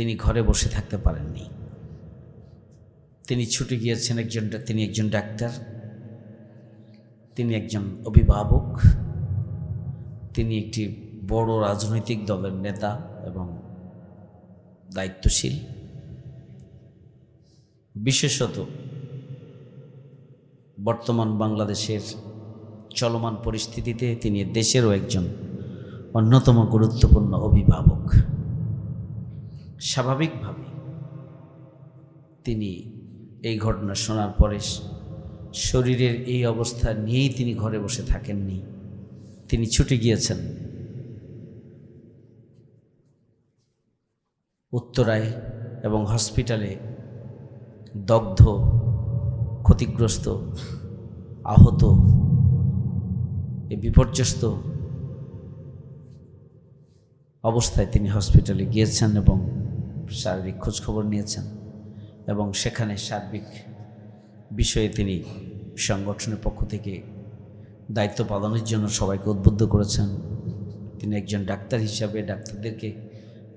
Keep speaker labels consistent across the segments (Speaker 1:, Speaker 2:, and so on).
Speaker 1: তিনি ঘরে বসে থাকতে পারেননি। তিনি ছুটে গিয়েছেন একজন তিনি একজন ডাক্তার, তিনি একজন অভিভাবক, তিনি একটি বড় রাজনৈতিক দলের নেতা এবং দায়িত্বশীল। বিশেষত বর্তমান বাংলাদেশের চলমান পরিস্থিতিতে তিনি দেশেরও একজন অন্যতম গুরুত্বপূর্ণ অভিভাবক। স্বাভাবিকভাবে। তিনি এই ঘটনা শোনার পরে শরীরের এই অবস্থা নিয়েই তিনি ঘরে বসে থাকেননি। তিনি ছুটে গিয়েছেন। উত্তরায় এবং হসপিটালে দগ্ধ, ক্ষতিগ্রস্ত, আহত এই বিপর্যস্ত অবস্থায় তিনি হসপিটালে গিয়েছেন এবং শারীরিক খোঁজখবর নিয়েছেন এবং সেখানে সার্বিক বিষয়ে তিনি সংগঠনের পক্ষ থেকে দায়িত্ব পালনের জন্য সবাইকে উদ্বুদ্ধ করেছেন। তিনি একজন ডাক্তার হিসাবে ডাক্তারদেরকে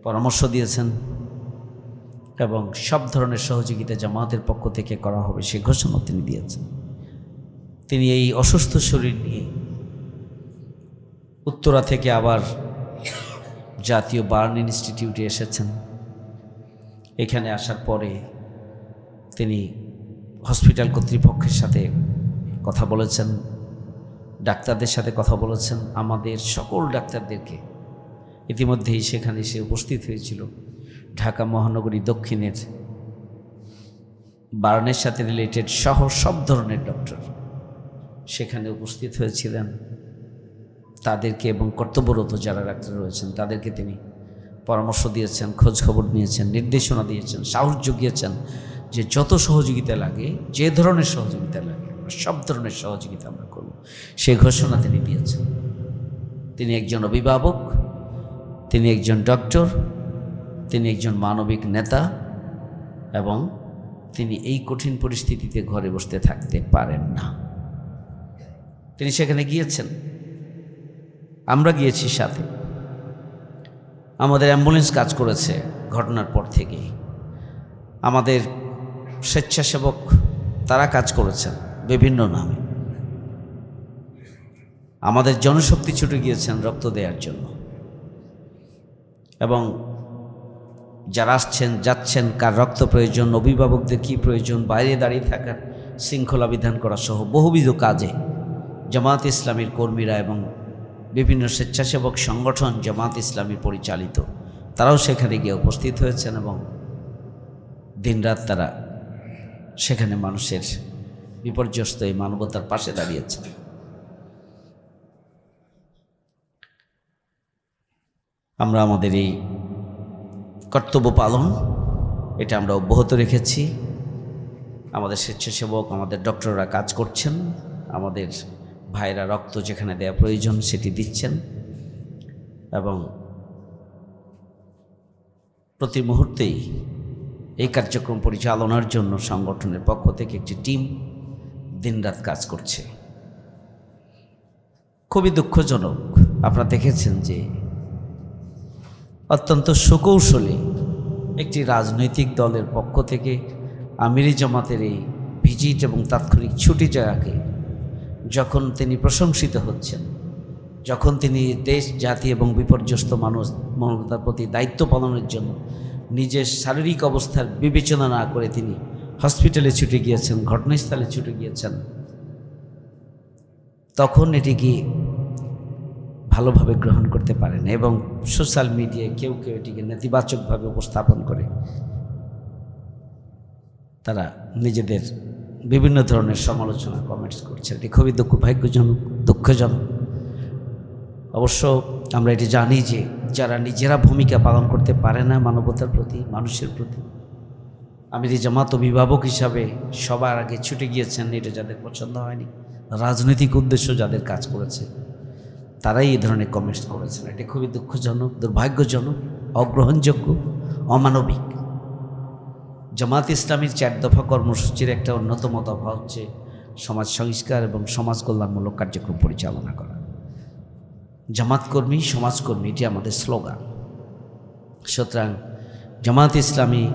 Speaker 1: পরামর্শ দিয়েছেন এবং সব ধরনের সহযোগিতা জামাতের পক্ষ থেকে করা হবে সে ঘোষণা তিনি দিয়েছেন। তিনি এই অসুস্থ শরীর নিয়ে উত্তরা থেকে আবার জাতীয় বার্ন ইনস্টিটিউটে এসেছেন। এখানে আসার পরে তিনি হসপিটাল কর্তৃপক্ষের সাথে কথা বলেছেন, ডাক্তারদের সাথে কথা বলেছেন, আমাদের সকল ডাক্তারদেরকে। ইতিমধ্যেই সেখানে সে উপস্থিত হয়েছিল, ঢাকা মহানগরী দক্ষিণের বার্নের সাথে রিলেটেড সহ সব ধরনের ডক্টর সেখানে উপস্থিত হয়েছিলেন। তাদেরকে এবং কর্তব্যরত যারা ডাক্তার রয়েছেন, তাদেরকে তিনি পরামর্শ দিয়েছেন খোঁজ খবর নিয়েছেন, নির্দেশনা দিয়েছেন, সাহস জুগিয়েছেন যে যত সহযোগিতা লাগে, যে ধরনের সহযোগিতা লাগে, আমরা সব ধরনের সহযোগিতা আমরা করব। সেই ঘোষণা তিনি দিয়েছেন। তিনি একজন অভিভাবক, তিনি একজন ডক্টর, তিনি একজন মানবিক নেতা এবং তিনি এই কঠিন পরিস্থিতিতে ঘরে বসতে থাকতে পারেন না। তিনি সেখানে গিয়েছেন। আমরা গিয়েছি সাথে। আমাদের অ্যাম্বুলেন্স কাজ করেছে ঘটনার পর থেকেই। আমাদের স্বেচ্ছাসেবক তারা কাজ করেছেন বিভিন্ন নামে। আমাদের জনশক্তি ছুটে গিয়েছেন রক্ত দেওয়ার জন্য। এবং যারা আসছেন, যাচ্ছেন, কার রক্ত প্রয়োজন, অভিভাবকদের কী প্রয়োজন, বাইরে দাঁড়িয়ে থাকার শৃঙ্খলা বিধান করা সহ বহুবিধ কাজে জামাত ইসলামীর কর্মীরা এবং বিভিন্ন স্বেচ্ছাসেবক সংগঠন জামাত ইসলামী পরিচালিত। তারাও সেখানে গিয়ে উপস্থিত হয়েছেন এবং দিনরাত তারা সেখানে মানুষের বিপর্যস্ত এই মানবতার পাশে দাঁড়িয়েছেন। আমরা আমাদের এই কর্তব্য পালন, এটা আমরা অব্যাহত রেখেছি। আমাদের স্বেচ্ছাসেবক, আমাদের ডক্টররা কাজ করছেন, আমাদের ভাইরা রক্ত যেখানে দেওয়া প্রয়োজন সেটি দিচ্ছেন এবং প্রতি মুহূর্তেই এই কার্যক্রম পরিচালনার জন্য সংগঠনের পক্ষ থেকে একটি টিম দিনরাত কাজ করছে। খুবই দুঃখজনক আপনারা দেখেছেন যে অত্যন্ত সুকৌশলে একটি রাজনৈতিক দলের পক্ষ থেকে আমিরি জামাতের এই ভিজিট এবং তাৎক্ষণিক ছুটি জায়গাকে যখন তিনি প্রশংসিত হচ্ছেন, যখন তিনি দেশ, জাতি এবং বিপর্যস্ত মানুষ মানবতার প্রতি দায়িত্ব পালনের জন্য নিজের শারীরিক অবস্থার বিবেচনা না করে তিনি হসপিটালে ছুটে গিয়েছেন, ঘটনাস্থলে ছুটে গিয়েছেন, তখন এটিকে ভালোভাবে গ্রহণ করতে পারেন এবং সোশ্যাল মিডিয়ায় কেউ কেউ এটিকে নেতিবাচকভাবে উপস্থাপন করে, তারা নিজেদের বিভিন্ন ধরনের সমালোচনা কমেন্টস করছে। এটি খুবই দুঃখ, ভাগ্যজনক, দুঃখজনক। অবশ্য আমরা এটি জানি যে যারা নিজেরা ভূমিকা পালন করতে পারে না মানবতার প্রতি, মানুষের প্রতি, আমি যে জামাত অভিভাবক হিসাবে সবার আগে ছুটে গিয়েছেন, এটা যাদের পছন্দ হয়নি, রাজনৈতিক উদ্দেশ্য যাদের কাজ করেছে, তারাই এই ধরনের কমেন্টস করেছেন। এটি খুবই দুঃখজনক, দুর্ভাগ্যজনক, অগ্রহণযোগ্য, অমানবিক। জামাত ইসলামীর চার দফা কর্মসূচির একটা অন্যতম দফা হচ্ছে সমাজ সংস্কার এবং সমাজ কল্যাণমূলক কার্যক্রম পরিচালনা করা। জামাতকর্মী সমাজকর্মী এটি আমাদের স্লোগান। সুতরাং জামাত ইসলামী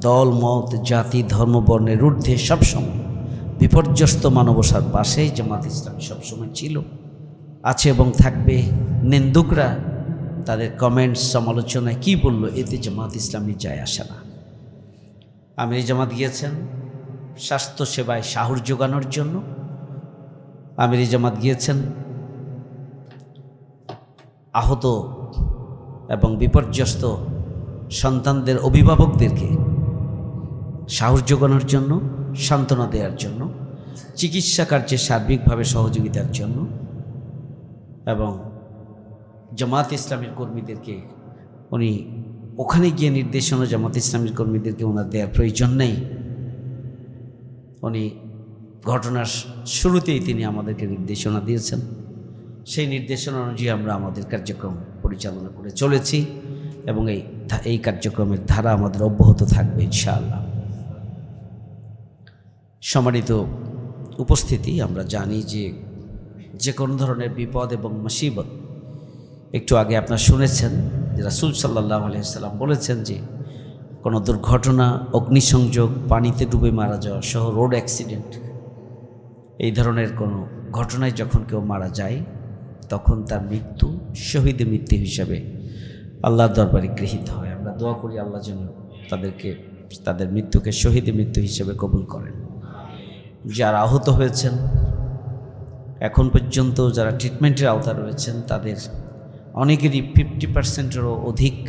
Speaker 1: দল, মত, জাতি, ধর্ম, বর্ণের ঊর্ধ্বে সবসময় বিপর্যস্ত মানবসার পাশেই জামাত ইসলামী সবসময় ছিল, আছে এবং থাকবে। নিন্দুকরা তাদের কমেন্টস সমালোচনায় কি বলল, এতে জামাত ইসলামী যায় আসে না। আমির জামাত গিয়েছেন স্বাস্থ্য সেবায় সাহস যোগানোর জন্য। আমির জামাত গিয়েছেন আহত এবং বিপর্যস্ত সন্তানদের অভিভাবকদেরকে সাহস যোগানোর জন্য, সান্ত্বনা দেওয়ার জন্য, চিকিৎসা কার্যে সার্বিকভাবে সহযোগিতার জন্য এবং জামাত ইসলামের কর্মীদেরকে উনি ওখানে গিয়ে নির্দেশনা জামাত ইসলামের কর্মীদেরকে ওনার দেওয়ার প্রয়োজন নেই। উনি ঘটনার শুরুতেই তিনি আমাদেরকে নির্দেশনা দিয়েছেন। সেই নির্দেশনা অনুযায়ী আমরা আমাদের কার্যক্রম পরিচালনা করে চলেছি এবং এই এই কার্যক্রমের ধারা আমাদের অব্যাহত থাকবে ইনশাআল্লাহ। সম্মানিত উপস্থিতি, আমরা জানি যে যে কোনো ধরনের বিপদ এবং মুসিবত একটু আগে আপনারা শুনেছেন যে রাসুল সাল্লাহ আলহিসাল্লাম বলেছেন যে কোনো দুর্ঘটনা, অগ্নিসংযোগ, পানিতে ডুবে মারা যাওয়া সহ রোড অ্যাক্সিডেন্ট, এই ধরনের কোনো ঘটনায় যখন কেউ মারা যায়, তখন তার মৃত্যু শহীদ মৃত্যু হিসাবে আল্লাহর দরবারে গৃহীত হয়। আমরা দোয়া করি আল্লাহ যেন তাদেরকে, তাদের মৃত্যুকে শহীদ মৃত্যু হিসেবে কবুল করেন। যারা আহত হয়েছেন, এখন পর্যন্ত যারা ট্রিটমেন্টের আওতা রয়েছেন, তাদের অনেকেরই ফিফটি পার্সেন্টেরও অধিক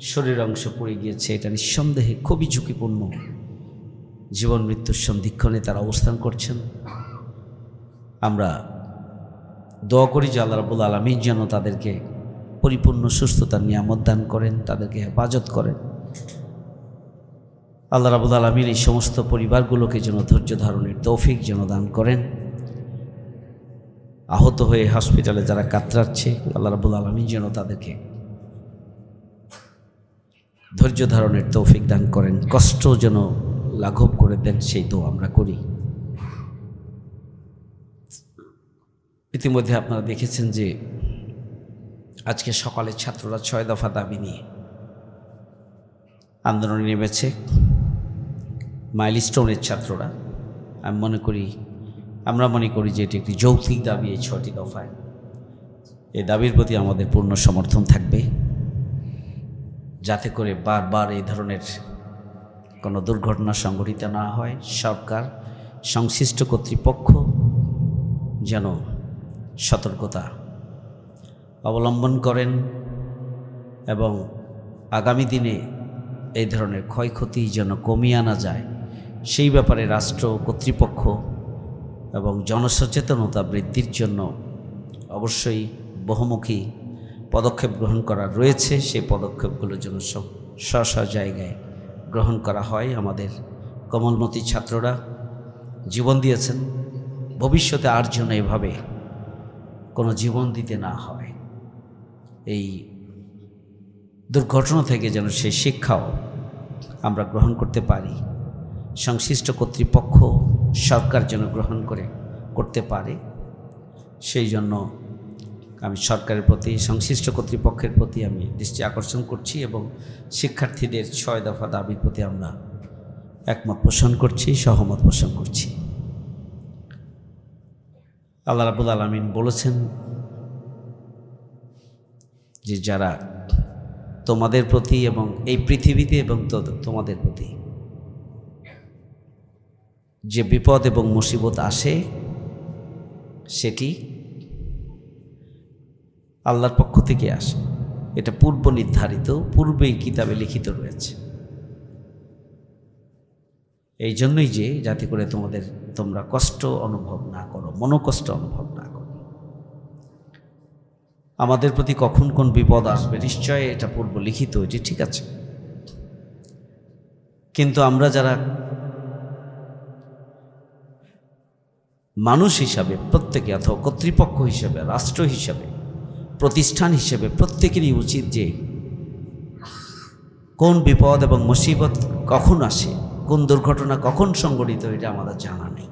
Speaker 1: শরীর অংশ পড়ে গিয়েছে, এটা নিঃসন্দেহে খুবই ঝুঁকিপূর্ণ। জীবন মৃত্যুর সন্ধিক্ষণে তারা অবস্থান করছেন। আমরা দোয়া করি যে আল্লাহ রাবুল আলমীর যেন তাদেরকে পরিপূর্ণ সুস্থতার নিয়ামত দান করেন, তাদেরকে হেফাজত করেন। আল্লাহ রাবুল আলমীর এই সমস্ত পরিবারগুলোকে যেন ধৈর্য ধারণের তৌফিক যেন দান করেন। আহত হয়ে হসপিটালে যারা কাতরাচ্ছে, আল্লাহ রাবুল আলমী যেন তাদেরকে ধৈর্য ধারণের তৌফিক দান করেন। কষ্ট যেন লাঘব করে দেন, সেই তো আমরা করি। ইতিমধ্যে আপনারা দেখেছেন যে আজকে সকালে ছাত্ররা ছয় দফা দাবি নিয়ে আন্দোলনে নেমেছে। মাইলস্টোনের ছাত্ররা, আমি মনে করি আমরা মনে করি যে এটি একটি যৌক্তিক দাবি, এই ছটি দফায়। এই দাবির প্রতি আমাদের পূর্ণ সমর্থন থাকবে। যাতে করে বারবার এই ধরনের কোনো দুর্ঘটনা সংঘটিত না হয়, সরকার, সংশ্লিষ্ট কর্তৃপক্ষ যেন সতর্কতা অবলম্বন করেন এবং আগামী দিনে এই ধরনের ক্ষয়ক্ষতি যেন কমিয়ে আনা যায়, সেই ব্যাপারে রাষ্ট্র কর্তৃপক্ষ এবং জনসচেতনতা বৃদ্ধির জন্য অবশ্যই বহুমুখী পদক্ষেপ গ্রহণ করা রয়েছে। সেই পদক্ষেপগুলো যেন সব স্ব স্ব জায়গায় গ্রহণ করা হয়। আমাদের কমলমতি ছাত্ররা জীবন দিয়েছেন। ভবিষ্যতে আর যেন এভাবে কোনো জীবন দিতে না হয়। এই দুর্ঘটনা থেকে যেন সেই শিক্ষাও আমরা গ্রহণ করতে পারি। সংশ্লিষ্ট কর্তৃপক্ষ সরকার যেন গ্রহণ করে, করতে পারে। সেই জন্য আমি সরকারের প্রতি, সংশ্লিষ্ট কর্তৃপক্ষের প্রতি আমি দৃষ্টি আকর্ষণ করছি এবং শিক্ষার্থীদের ছয় দফা দাবির প্রতি আমরা একমত পোষণ করছি, সহমত পোষণ করছি। আল্লাহ রাবুল আলমিন বলেছেন যে যারা তোমাদের প্রতি এবং এই পৃথিবীতে এবং তোমাদের প্রতি যে বিপদ এবং মুসিবত আসে, সেটি আল্লাহর পক্ষ থেকে আসে। এটা পূর্ব নির্ধারিত, পূর্বেই কিতাবে লিখিত রয়েছে। এই জন্যই যে, যাতে করে তোমাদের, তোমরা কষ্ট অনুভব না করো, মনোকষ্ট অনুভব না করো। আমাদের প্রতি কখন কোন বিপদ আসবে নিশ্চয় এটা পূর্ব লিখিত যে ঠিক আছে। কিন্তু আমরা যারা মানুষ হিসাবে, প্রত্যেকে অথবা কর্তৃপক্ষ হিসাবে, রাষ্ট্র হিসাবে, প্রতিষ্ঠান হিসেবে প্রত্যেকেরই উচিত যে কোন বিপদ এবং মুসিবত কখন আসে, কোন দুর্ঘটনা কখন সংঘটিত, এটা আমাদের জানা নেই।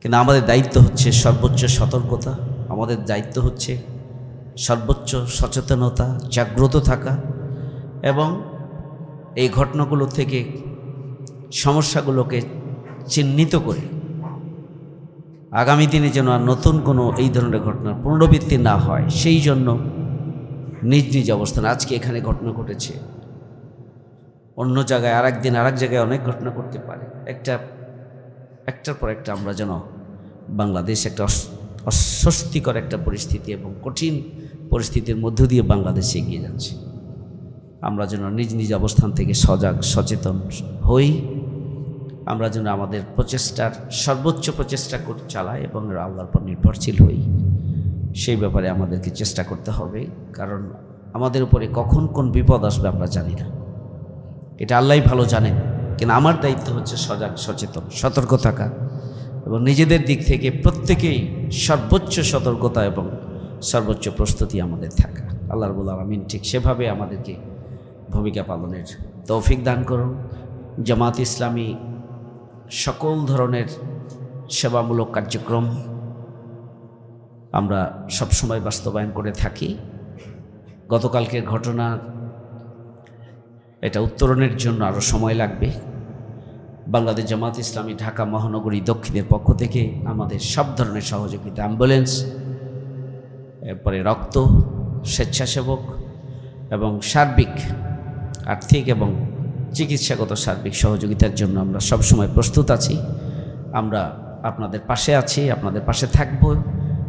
Speaker 1: কিন্তু আমাদের দায়িত্ব হচ্ছে সর্বোচ্চ সতর্কতা, আমাদের দায়িত্ব হচ্ছে সর্বোচ্চ সচেতনতা, জাগ্রত থাকা এবং এই ঘটনাগুলো থেকে সমস্যাগুলোকে চিহ্নিত করে আগামী দিনে যেন আর নতুন কোনো এই ধরনের ঘটনার পুনরাবৃত্তি না হয়, সেই জন্য নিজ নিজ অবস্থান আজকে এখানে ঘটনা ঘটেছে। অন্য জায়গায় আর একদিন আর এক জায়গায় অনেক ঘটনা করতে পারে। একটা, একটার পর একটা আমরা যেন বাংলাদেশ একটা অস- অস্বস্তিকর একটা পরিস্থিতি এবং কঠিন পরিস্থিতির মধ্য দিয়ে বাংলাদেশ এগিয়ে যাচ্ছে। আমরা যেন নিজ নিজ অবস্থান থেকে সজাগ, সচেতন হই। আমরা যেন আমাদের প্রচেষ্টার সর্বোচ্চ প্রচেষ্টা চালাই এবং আল্লাহর পর নির্ভরশীল হই। সেই ব্যাপারে আমাদেরকে চেষ্টা করতে হবে, কারণ আমাদের উপরে কখন কোন বিপদ আসবে আমরা জানি না। এটা আল্লাহ ভালো জানেন, কিন্তু আমার দায়িত্ব হচ্ছে সজাগ, সচেতন, সতর্ক থাকা এবং নিজেদের দিক থেকে প্রত্যেকেই সর্বোচ্চ সতর্কতা এবং সর্বোচ্চ প্রস্তুতি আমাদের থাকা। আল্লাহ রবুল আলমিন ঠিক সেভাবে আমাদেরকে ভূমিকা পালনের তৌফিক দান করুন। জামাত ইসলামী সকল ধরনের সেবামূলক কার্যক্রম আমরা সবসময় বাস্তবায়ন করে থাকি। গতকালকের ঘটনা, এটা উত্তরণের জন্য আরও সময় লাগবে। বাংলাদেশ জামাত ইসলামী ঢাকা মহানগরী দক্ষিণের পক্ষ থেকে আমাদের সব ধরনের সহযোগিতা, অ্যাম্বুলেন্স, এরপরে রক্ত, স্বেচ্ছাসেবক এবং সার্বিক, আর্থিক এবং চিকিৎসাগত সার্বিক সহযোগিতার জন্য আমরা সবসময় প্রস্তুত আছি। আমরা আপনাদের পাশে আছি, আপনাদের পাশে থাকব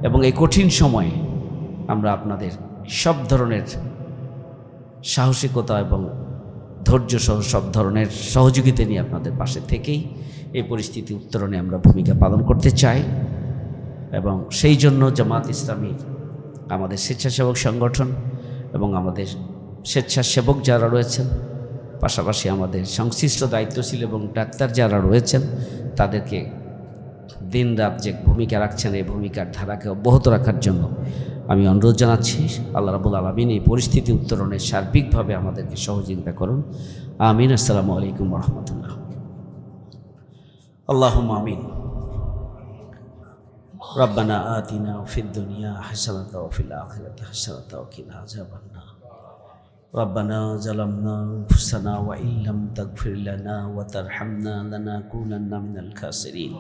Speaker 1: এবং এই কঠিন সময়ে আমরা আপনাদের সব ধরনের সাহসিকতা এবং ধৈর্য সহ সব ধরনের সহযোগিতা নিয়ে আপনাদের পাশে থেকেই এই পরিস্থিতি উত্তরণে আমরা ভূমিকা পালন করতে চাই এবং সেই জন্য জামাত ইসলামী আমাদের স্বেচ্ছাসেবক সংগঠন এবং আমাদের স্বেচ্ছাসেবক যারা রয়েছেন পাশাপাশি আমাদের সংশ্লিষ্ট দায়িত্বশীল এবং ডাক্তার যারা রয়েছেন তাদেরকে দিন রাত যে ভূমিকা রাখছেন এই ভূমিকার ধারাকে অব্যাহত রাখার জন্য আমি অনুরোধ জানাচ্ছি আল্লাহ রাবুল আলমিন এই পরিস্থিতি উত্তরণে সার্বিকভাবে আমাদেরকে সহযোগিতা করুন আমিন আসসালামু আলাইকুম রহমতুল্লাহ আল্লাহ আমিন ربنا آتنا في الدنيا حسنة وفي الآخرة حسنة وقنا عذاب النار ربنا ظلمنا أنفسنا وإن لم تغفر لنا وترحمنا لنكونن من الخاسرين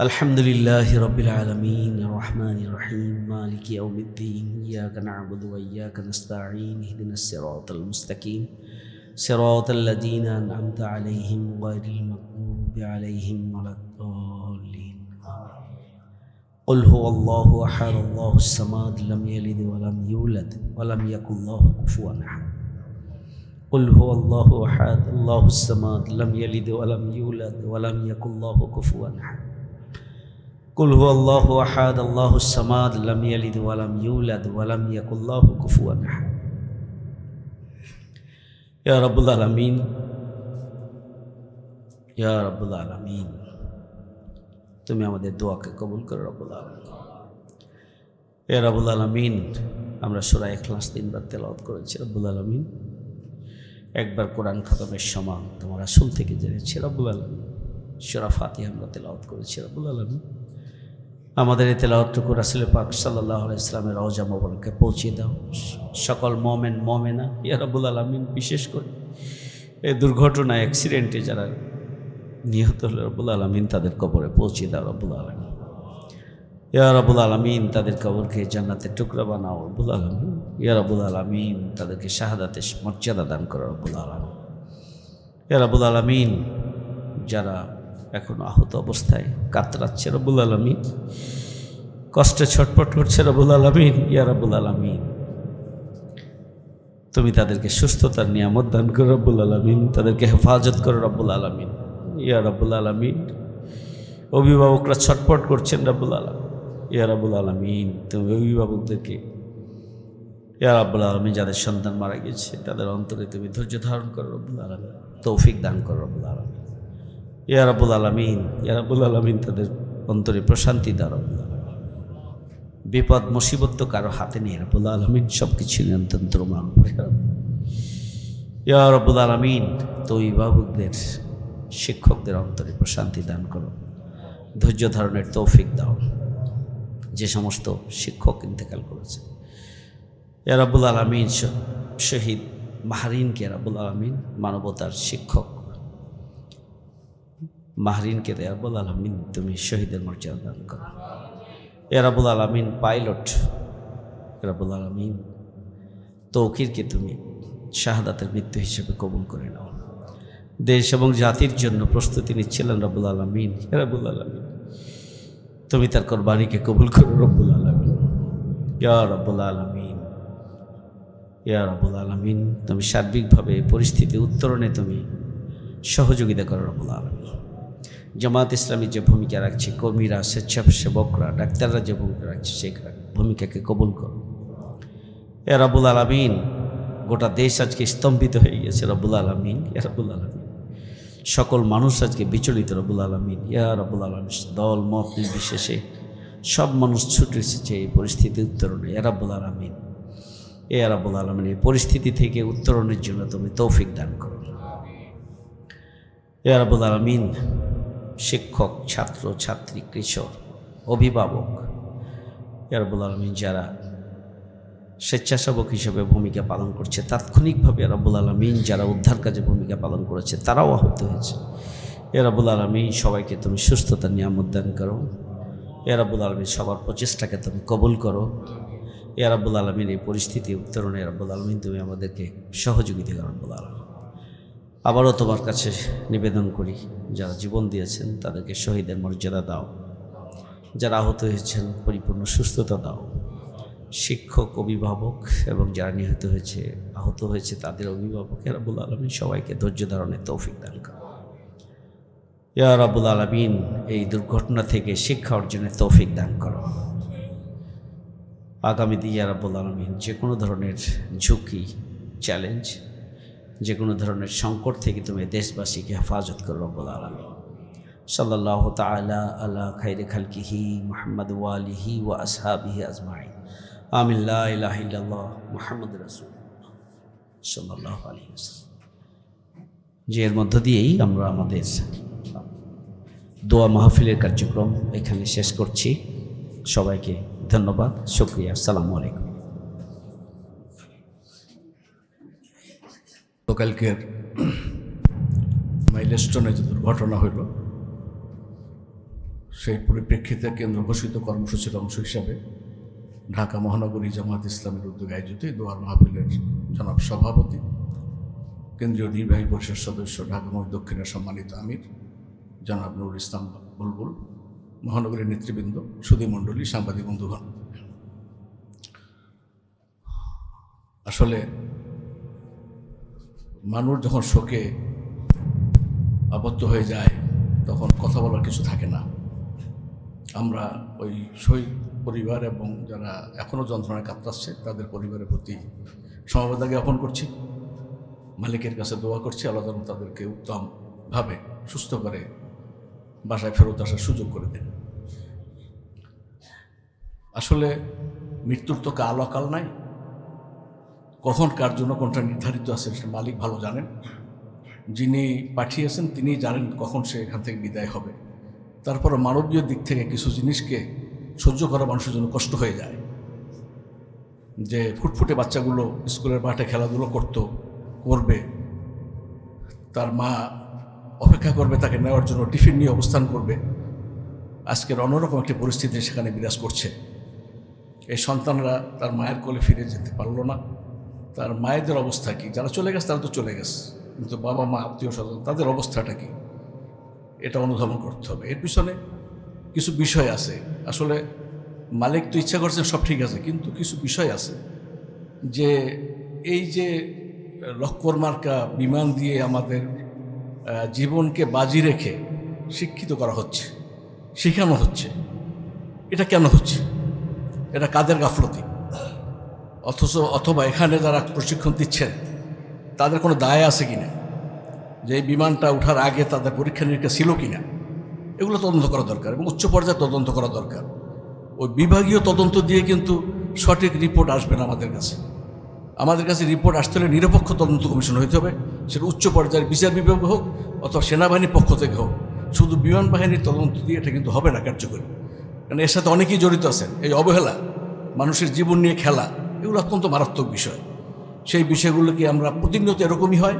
Speaker 1: الحمد لله رب العالمين الرحمن الرحيم مالك يوم الدين إياك نعبد وإياك نستعين اهدنا الصراط المستقيم صراط الذين أنعمت عليهم غير المغضوب عليهم ولا الضالين. قل هو الله أحد الله الصمد لم يلد ولم يولد ولم يكن له كفوا أحد. قل هو الله أحد الله الصمد لم يلد ولم يولد ولم يكن له كفوا أحد. قل هو الله أحد الله الصمد لم يلد ولم يولد ولم يكن له كفوا أحد. يا رب العالمين يا رب العالمين. তুমি আমাদের দোয়াকে কবুল করো, রব্বুল আলমিন। এ রব্বুল আলমিন, আমরা সুরা এখলাস তিনবার তেলাওয়াত করেছি, রব্বুল আলমিন। একবার কোরআন খতমের সমান তোমার আসল থেকে জেনেছি, রব্বুল আলমিন। সুরা ফাতি আমরা তেলাওয়াত করেছি, রব্বুল আলমিন। আমাদের এই তেলাওয়াতটুকু রাসুল পাক সাল্লাহ ইসলামের রওজা মোবারককে পৌঁছে দাও। সকল মমেন, মমেনা, ইয়া রব্বুল আলমিন, বিশেষ করে। এই দুর্ঘটনায়, অ্যাক্সিডেন্টে যারা নিহত হলে রব্বুল আলমিন, তাদের কবরে পৌঁছে দাও রব্বুল আলমিন। ইয়া রব্বুল আলমিন, তাদের কবরকে জান্নাতের টুকরা বানাও রব্বুল আলমিন। ইয়া রব্বুল আলমিন, তাদেরকে শাহাদাতে মর্যাদা দান করো রব্বুল আলমিন। ইয়া রব্বুল আলমিন, যারা এখন আহত অবস্থায় কাতরাচ্ছে রব্বুল আলমিন, কষ্টে ছটপট করছে রব্বুল আলমিন, ইয়া রব্বুল আলমিন। তুমি তাদেরকে সুস্থতার নিয়ামত দান করো রব্বুল আলমিন, তাদেরকে হেফাজত করো রব্বুল আলমিন। ইয়া রব্বুল আলমিন। অভিভাবকরা ছটপট করছেন রব্বুল আলম ইয়া রব্বুল আলমিন, তুমি অভিভাবকদেরকে, ইয়া রব্বুল আলমিন যাদের সন্তান মারা গেছে, তাদের অন্তরে তুমি ধৈর্য ধারণ করো রব্বুল আলমিন, তৌফিক দান করো রব্বুল আলমিন। ইয়া রব্বুল আলমিন, ইয়া রব্বুল আলমিন তাদের অন্তরে প্রশান্তি দাও রব্বুল বিপদ, মুসিবত তো কারও হাতে নেই রব্বুল আলমিন সব কিছু নিয়ন্ত্রণ তোমার উপরে ইয়া রব্বুল আলমিন, তো অভিভাবকদের শিক্ষকদের অন্তরে প্রশান্তি দান করো। ধৈর্য ধারণের তৌফিক দাও। যে সমস্ত শিক্ষক ইন্তেকাল করেছে। ইয়ারাবুল আলমিন শহীদ মাহরিনকে রাবুল আলমিন মানবতার শিক্ষক। মাহরিনকে রাবুল আলমিন তুমি শহীদের মর্যাদা দান করো। এ রাবুল আলমিন পাইলট রাবুল আলমিন তৌকিরকে তুমি শাহাদাতের মৃত্যু হিসেবে কবুল করে নাও। দেশ এবং জাতির জন্য প্রস্তুতি নিচ্ছিলেন রব্বুল আলমিন। রব্বুল আলমিন, তুমি তার কোরবানিকে কবুল করো রব্বুল আলমিন। ইয়া রব্বুল আলমিন, ইয়া রব্বুল আলমিন, তুমি সার্বিকভাবে পরিস্থিতি উত্তরণে তুমি সহযোগিতা করো রব্বুল আলমিন। জামাত ইসলামী যে ভূমিকা রাখছে, কর্মীরা, স্বেচ্ছাসেবকরা, ডাক্তাররা যে ভূমিকা রাখছে, সেই ভূমিকাকে কবুল করো। এ রব্বুল আলমিন, গোটা দেশ আজকে স্তম্ভিত হয়ে গেছে রব্বুল আলমিন, ইয়া রব্বুল আলমিন। সকল মানুষ আজকে বিচলিত, রব্বুল আলমিন। ইয়া রব্বুল আলমিন, দল, মত নির্বিশেষে সব মানুষ ছুটে এসেছে এই পরিস্থিতি উত্তরণে। ইয়া রব্বুল আলমিন এ রব্বুল আলমিন, এই পরিস্থিতি থেকে উত্তরণের জন্য তুমি তৌফিক দান করো। ইয়া রব্বুল আলমিন, শিক্ষক, ছাত্র, ছাত্রী, কৃষক, অভিভাবক, ইয়া রব্বুল আলমিন যারা স্বেচ্ছাসেবক হিসেবে ভূমিকা পালন করছে। তাৎক্ষণিকভাবে রব্বুল আলমিন যারা উদ্ধার কাজে ভূমিকা পালন করেছে, তারাও আহত হয়েছে। এ রব্বুল আলমিন সবাইকে তুমি সুস্থতা নিয়ামত দান করো। এ রব্বুল আলমিন সবার প্রচেষ্টাকে তুমি কবুল করো। এ রব্বুল আলমিন এই পরিস্থিতি উত্তরণে রব্বুল আলমিন তুমি আমাদেরকে সহযোগিতা করো রব্বুল আলমিন। আবারও তোমার কাছে নিবেদন করি, যারা জীবন দিয়েছেন তাদেরকে শহীদের মর্যাদা দাও। যারা আহত হয়েছেন, পরিপূর্ণ সুস্থতা দাও। শিক্ষক, অভিভাবক এবং যারা নিহত হয়েছে, আহত হয়েছে তাদের অভিভাবক। রাবুল আলমিন সবাইকে ধৈর্য ধারণের তৌফিক দান করো ইয়া রাবুল আলমিন, এই দুর্ঘটনা থেকে শিক্ষা অর্জনের তৌফিক দান করো আগামী দিন ইয়া রাবুল আলমিন যে কোনো ধরনের ঝুঁকি, চ্যালেঞ্জ যে কোনো ধরনের সংকট থেকে তুমি দেশবাসীকে হেফাজত করো রব্বুল আলমিন। সাল্লাহ তালা আলা খাইরে খালকিহি মোহাম্মদ ওয়ালিহি ওয়া আসহাবিহি আজমাইন। যে এর মধ্য দিয়েই আমরা আমাদের দোয়া মাহফিলের কার্যক্রম এখানে শেষ করছি। সবাইকে ধন্যবাদ, শুক্রিয়া, আসসালামু আলাইকুম।
Speaker 2: গতকালকের মাইলস্টোনে যে দুর্ঘটনা হইল, সেই পরিপ্রেক্ষিতে কেন্দ্র ঘোষিত কর্মসূচির অংশ হিসাবে ঢাকা মহানগরী জামাত ইসলামের উদ্যোগে আয়োজিত দোয়ার মাহফিলের জনাব সভাপতি, কেন্দ্রীয় নির্বাহী পরিষদ সদস্য ঢাকা মহানগর দক্ষিণের সম্মানিত আমির, জনাব নুরুল ইসলাম বুলবুল, মহানগরীর নেতৃবৃন্দ সুধীমণ্ডলী সাংবাদিক বন্ধুগণ। আসলে মানুষ যখন শোকে আবদ্ধ হয়ে যায়, তখন কথা বলার কিছু থাকে না। আমরা ওই শহীদ পরিবার এবং যারা এখনও যন্ত্রণায় কাতরাচ্ছে তাদের পরিবারের প্রতি সমবেদনা জ্ঞাপন করছি। মালিকের কাছে দোয়া করছি, আল্লাহ যেন তাদেরকে উত্তমভাবে সুস্থ করে বাসায় ফেরত আসার সুযোগ করে দেন। আসলে মৃত্যুর তো কাল অকাল নাই। কখন কার জন্য কোনটা নির্ধারিত আছে সে মালিক ভালো জানেন। যিনি পাঠিয়েছেন তিনি জানেন কখন সে এখান থেকে বিদায় হবে। তারপর মানবীয় দিক থেকে কিছু জিনিসকে সহ্য করা মানুষের জন্য কষ্ট হয়ে যায়। যে ফুটফুটে বাচ্চাগুলো স্কুলের মাঠে খেলাধুলো করত, করবে, তার মা অপেক্ষা করবে, তাকে নেওয়ার জন্য টিফিন নিয়ে অবস্থান করবে। আজকের অন্যরকম একটি পরিস্থিতি সেখানে বিরাজ করছে। এই সন্তানরা তার মায়ের কোলে ফিরে যেতে পারল না। তার মায়েদের অবস্থা কি? যারা চলে গেছে, তারা তো চলে গেছে। কিন্তু বাবা মা আত্মীয় স্বজন তাদের অবস্থাটা কি? এটা অনুধাবন করতে হবে। এর পিছনে কিছু বিষয় আছে। আসলে মালিক তো ইচ্ছা করছেন সব ঠিক আছে, কিন্তু কিছু বিষয় আছে যে এই যে লক্কর মার্কা বিমান দিয়ে আমাদের জীবনকে বাজি রেখে শিক্ষিত করা হচ্ছে, শেখানো হচ্ছে, এটা কেন হচ্ছে? এটা কাদের গাফলতি? অথচ, অথবা এখানে যারা প্রশিক্ষণ দিচ্ছেন, তাদের কোনো দায় আছে কি না যে এই বিমানটা ওঠার আগে তাদের পরীক্ষা নিরীক্ষা ছিল কি না, এগুলো তদন্ত করা দরকার এবং উচ্চ পর্যায়ে তদন্ত করা দরকার। ওই বিভাগীয় তদন্ত দিয়ে কিন্তু সঠিক রিপোর্ট আসবে না আমাদের কাছে। আমাদের কাছে রিপোর্ট আসতে হলে নিরপেক্ষ তদন্ত কমিশন হইতে হবে, সেটা উচ্চ পর্যায়ের বিচার বিভাগ হোক অথবা সেনাবাহিনীর পক্ষ থেকে হোক। শুধু বিমান বাহিনীর তদন্ত দিয়ে এটা কিন্তু হবে না কার্যকরী। কারণ এর সাথে অনেকেই জড়িত আছেন, এই অবহেলা, মানুষের জীবন নিয়ে খেলা, এগুলো অত্যন্ত মারাত্মক বিষয়। সেই বিষয়গুলো কি আমরা প্রতিনিয়ত এরকমই হয়।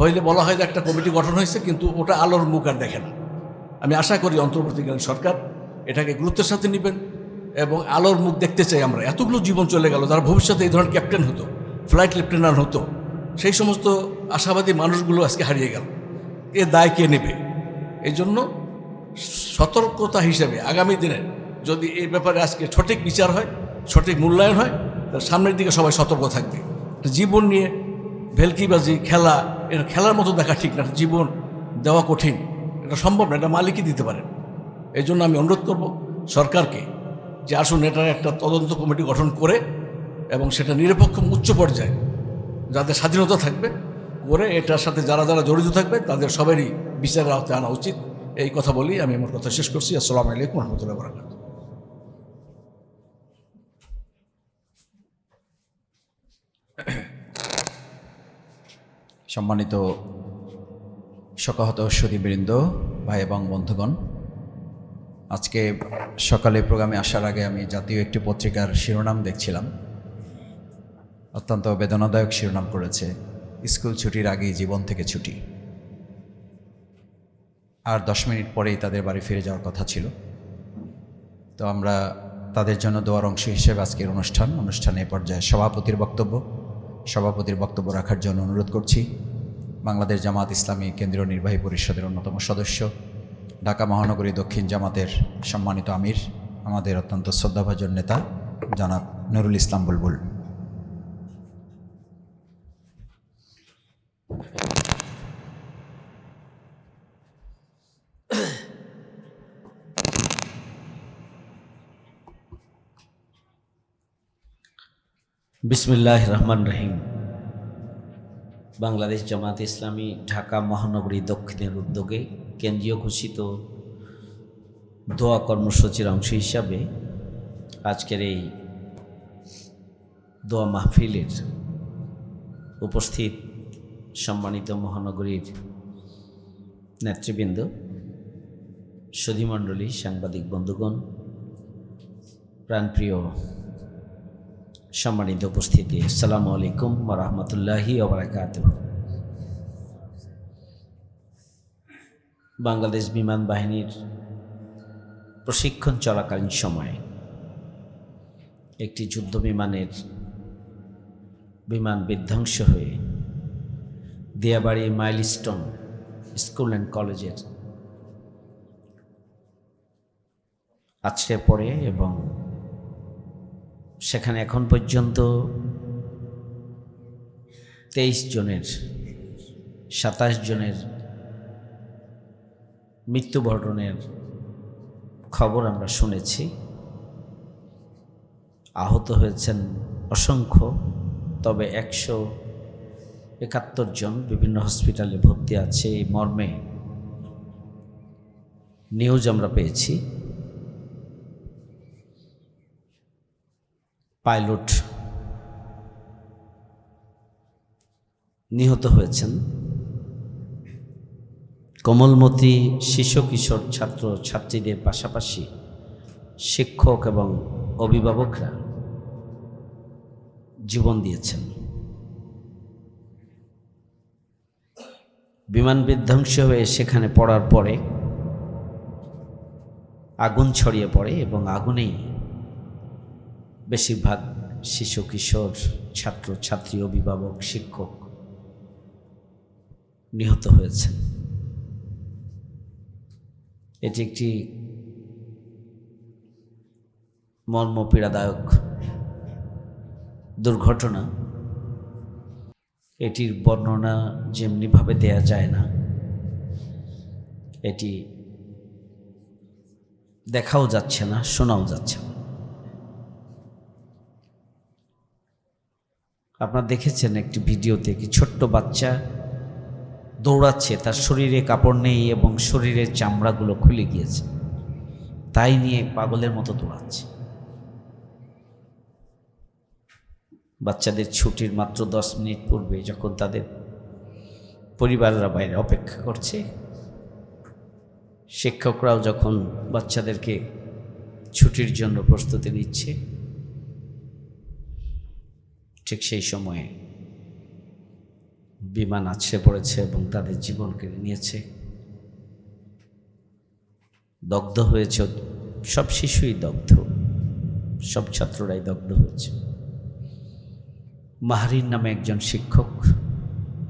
Speaker 2: হইলে বলা হয় যে একটা কমিটি গঠন হয়েছে, কিন্তু ওটা আলোর মুখ আর দেখে না। আমি আশা করি অন্তর্বর্তীকালীন সরকার এটাকে গুরুত্বের সাথে নেবেন এবং আলোর মুখ দেখতে চাই আমরা। এতগুলো জীবন চলে গেল, যারা ভবিষ্যতে এই ধরনের ক্যাপ্টেন হতো, ফ্লাইট লেফটেন্যান্ট হতো, সেই সমস্ত আশাবাদী মানুষগুলো আজকে হারিয়ে গেল। এ দায় কে নেবে? এই জন্য সতর্কতা হিসেবে আগামী দিনে যদি এই ব্যাপারে আজকে সঠিক বিচার হয়, সঠিক মূল্যায়ন হয়, তাহলে সামনের দিকে সবাই সতর্ক থাকবে। জীবন নিয়ে ভেলকিবাজি, খেলা এটা খেলার মতো দেখা ঠিক না, জীবন দেওয়া কঠিন। এটা সম্ভব না, এটা মালিকই দিতে পারেন এই জন্য আমি অনুরোধ করব সরকারকে যে আসুন এটার একটা তদন্ত কমিটি গঠন করে এবং সেটা নিরপেক্ষ উচ্চ পর্যায়ে যাদের স্বাধীনতা থাকবে করে, এটার সাথে যারা যারা জড়িত থাকবে, তাদের সবারই বিচারের আওতায় আনা উচিত। এই কথা বলি আমি আমার কথা শেষ করছি। আসসালামু আলাইকুম রহমতুল্লাহ বরাকাত
Speaker 3: সম্মানিত শকাহত সুদীবৃন্দ ভাই এবং বন্ধুগণ, আজকে সকালে প্রোগ্রামে আসার আগে আমি জাতীয় একটি পত্রিকার শিরোনাম দেখছিলাম। অত্যন্ত বেদনাদায়ক শিরোনাম করেছে, স্কুল ছুটির আগেই জীবন থেকে ছুটি। আর দশ মিনিট পরেই তাদের বাড়ি ফিরে যাওয়ার কথা ছিল। তো আমরা তাদের জন্য দোয়ার অংশ হিসেবে আজকের অনুষ্ঠান, অনুষ্ঠানে পর্যায়ে সভাপতির বক্তব্য সভাপতির বক্তব্য রাখার জন্য অনুরোধ করছি। বাংলাদেশ জামাত ইসলামী কেন্দ্রীয় নির্বাহী পরিষদের অন্যতম সদস্য, ঢাকা মহানগরী দক্ষিণ জামাতের সম্মানিত আমির, আমাদের অত্যন্ত শ্রদ্ধাভাজন নেতা জনাব নুরুল ইসলাম বুলবুল।
Speaker 1: বিসমিল্লাহ রহমান রহিম বাংলাদেশ জামাত ইসলামী ঢাকা মহানগরী দক্ষিণের উদ্যোগে কেন্দ্রীয় ঘোষিত দোয়া কর্মসূচির অংশ হিসাবে আজকের এই দোয়া মাহফিলের উপস্থিত সম্মানিত মহানগরীর নেতৃবৃন্দ সুধীমণ্ডলী সাংবাদিক বন্ধুগণ, প্রাণপ্রিয় সম্মানিত উপস্থিতি। আসসালামু আলাইকুম রহমতুল্লাহি ওবরাকাত বাংলাদেশ বিমান বাহিনীর প্রশিক্ষণ চলাকালীন সময়ে একটি যুদ্ধ বিমানের বিমান বিধ্বংস হয়ে দিয়াবাড়ি মাইলস্টোন স্কুল অ্যান্ড কলেজের আছড়ে পড়ে এবং সেখানে এখন পর্যন্ত তেইশ জনের, সাতাশ জনের মৃত্যুবরণের খবর আমরা শুনেছি। আহত হয়েছেন অসংখ্য, তবে একশো একাত্তর জন বিভিন্ন হসপিটালে ভর্তি আছে। এই মর্মে নিউজ আমরা পেয়েছি। পাইলট নিহত হয়েছেন। কোমলমতি শিশু কিশোর ছাত্র ছাত্রীদের পাশাপাশি শিক্ষক এবং অভিভাবকরা জীবন দিয়েছেন। বিমান বিধ্বংস হয়ে সেখানে পড়ার পরে আগুন ছড়িয়ে পড়ে এবং আগুনেই বেশিরভাগ শিশু, কিশোর, ছাত্র, ছাত্রী, অভিভাবক, শিক্ষক নিহত হয়েছেন। এটি একটি মর্মপীড়াদায়ক দুর্ঘটনা। এটির বর্ণনা যেমনিভাবে দেয়া যায় না, এটি দেখাও যাচ্ছে না, শোনাও যাচ্ছে না। আপনারা দেখেছেন একটি ভিডিওতে কি ছোট্ট বাচ্চা দৌড়াচ্ছে, তার শরীরে কাপড় নেই এবং শরীরের চামড়াগুলো খুলে গিয়েছে। তাই নিয়ে পাগলের মতো দৌড়াচ্ছে। বাচ্চাদের ছুটির মাত্র দশ মিনিট পূর্বে যখন তাদের পরিবাররা বাইরে অপেক্ষা করছে, শিক্ষকরাও যখন বাচ্চাদেরকে ছুটির জন্য প্রস্তুতি নিচ্ছে ঠিক সেই সময়ে বিমান আছড়ে পড়েছে এবং তাদের জীবন কেড়ে নিয়েছে। দগ্ধ হয়েছে, সব শিশুই দগ্ধ, সব ছাত্ররাই দগ্ধ হয়েছে। মাহারিন নামে একজন শিক্ষক,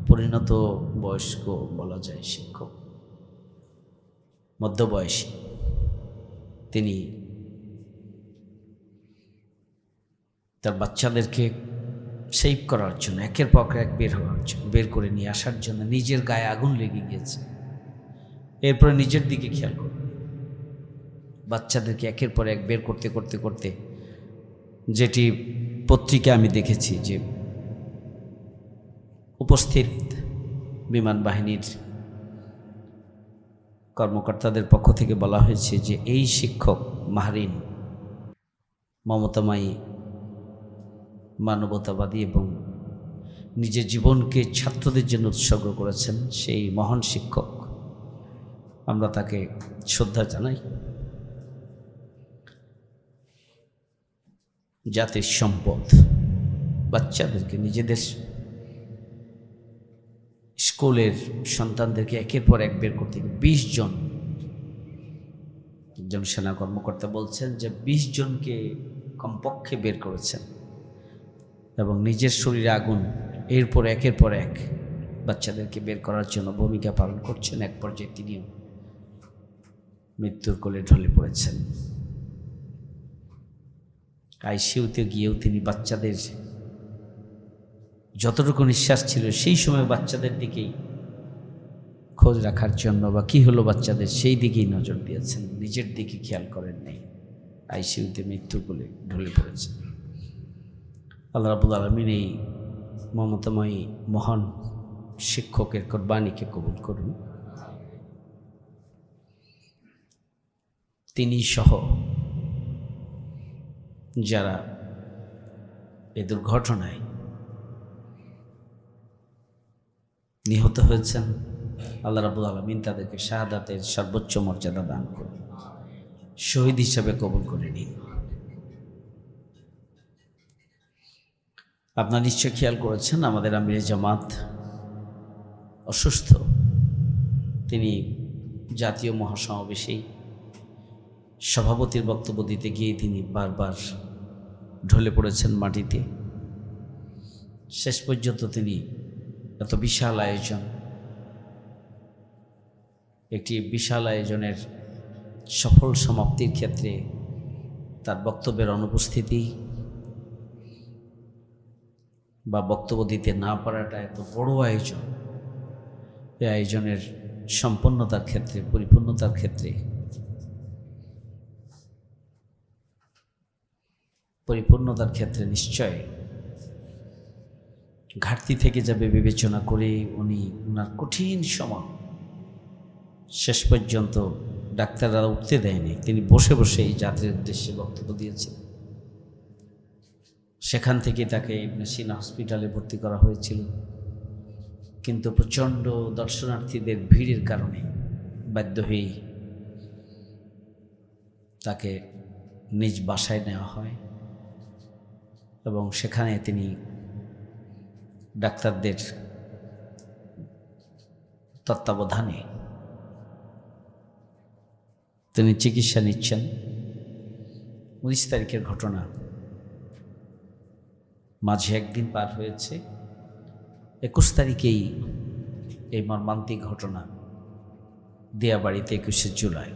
Speaker 1: পরিণত বয়স্ক বলা যায় শিক্ষক, মধ্যবয়সী। তিনি তার বাচ্চাদেরকে সেভ করার জন্য, একের পর এক বের হওয়ার জন্য, বের করে নিয়ে আসার জন্য নিজের গায়ে আগুন লেগে গিয়েছে। এরপরে নিজের দিকে খেয়াল করুন বাচ্চাদেরকে একের পর এক বের করতে করতে করতে যেটি পত্রিকা আমি দেখেছি যে উপস্থিত বিমান বাহিনীর কর্মকর্তাদের পক্ষ থেকে বলা হয়েছে যে এই শিক্ষক মাহরিন মমতাময়ী মানবতাবাদী এবং নিজের জীবনকে ছাত্রদের জন্য উৎসর্গ করেছেন সেই মহান শিক্ষক। আমরা তাকে শ্রদ্ধা জানাই। জাতির সম্পদ, বাচ্চাদেরকে, নিজেদের স্কুলের সন্তানদেরকে একের পর এক বের করতে বিশ জন, একজন সেনা কর্মকর্তা বলছেন যে বিশ জনকে কমপক্ষে বের করেছেন। এবং নিজের শরীরে আগুন, এরপর একের পর এক বাচ্চাদেরকে বের করার জন্য ভূমিকা পালন করছেন এক পর্যায়ে তিনিও মৃত্যুর কোলে ঢলে পড়েছেন। আইসিউতে গিয়েও তিনি বাচ্চাদের যতটুকু নিঃশ্বাস ছিল সেই সময় বাচ্চাদের দিকেই খোঁজ রাখার জন্য বা কী হলো বাচ্চাদের সেই দিকেই নজর দিয়েছেন। নিজের দিকে খেয়াল করেন নেই আইসিউতে মৃত্যুর কোলে ঢলে পড়েছেন। আল্লাহ রাবুল আলমিন এই মমতাময়ী মহান শিক্ষকের কোরবানিকে কবুল করুন। তিনি সহ যারা এই দুর্ঘটনায় নিহত হয়েছেন, আল্লাহ রাবুল আলমিন তাদেরকে শাহাদাতের সর্বোচ্চ মর্যাদা দান করুন। শহীদ হিসাবে কবুল করে নিন। আপনার নিশ্চয় খেয়াল করেছেন, আমাদের আমির জামাত অসুস্থ। তিনি জাতীয় মহাসমাবেশেই সভাপতির বক্তব্য দিতে গিয়ে তিনি বারবার ঢলে পড়েছেন মাটিতে। শেষ পর্যন্ত তিনি এত বিশাল আয়োজন, একটি বিশাল আয়োজনের সফল সমাপ্তির ক্ষেত্রে তার বক্তব্যের অনুপস্থিতি বা বক্তব্য দিতে না পারাটা এত বড় আয়োজন। এই আয়োজনের সম্পন্নতার ক্ষেত্রে, পরিপূর্ণতার ক্ষেত্রে পরিপূর্ণতার ক্ষেত্রে নিশ্চয় ঘাটতি থেকে যাবে বিবেচনা করে উনি ওনার কঠিন সময় শেষ পর্যন্ত ডাক্তাররা উঠতে দেয়নি। তিনি বসে বসে এই জাতির উদ্দেশ্যে বক্তব্য দিয়েছেন সেখান থেকে তাকে ইবনে সিনা হসপিটালে ভর্তি করা হয়েছিল। কিন্তু প্রচণ্ড দর্শনার্থীদের ভিড়ের কারণে বাধ্য হয়েই তাকে নিজ বাসায় নেওয়া হয় এবং সেখানে তিনি ডাক্তারদের তত্ত্বাবধানে তিনি চিকিৎসা নিচ্ছেন। উনিশ তারিখের ঘটনা মাঝে একদিন পার হয়েছে। একুশ তারিখেই এই মর্মান্তিক ঘটনা দেয়াবাড়িতে একুশে জুলাই।